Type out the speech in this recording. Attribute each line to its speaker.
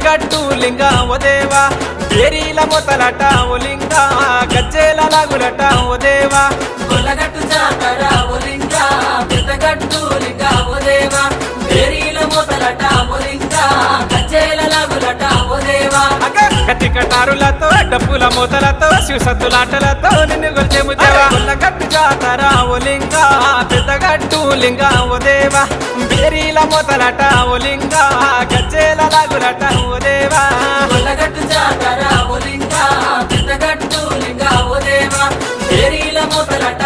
Speaker 1: లింగ ఓ దేవా. ఏరీల మొతలట ఓ లింగ గజ్జేల లాగులట ఓ దేవా.
Speaker 2: కొల్లగట్టు జాతర ఒలింగ పెద్దగట్టు లింగ ఓదేవా పేరీల మొదలట ఒలింగ కచ్చేల లాగులట ఓదేవా
Speaker 1: అక్క కత్తి కటారులతో డప్పుల మూతలతో శివసత్తులాటలతో నిన్ను గొలిచేము దేవా గట్టు జాతర ఓ లింగ పెద్దగట్టు లింగ ఓ దేవా. బేరీల మూతలట ఓ లింగ గజ్జేల లాగులట తెరీల మూతలట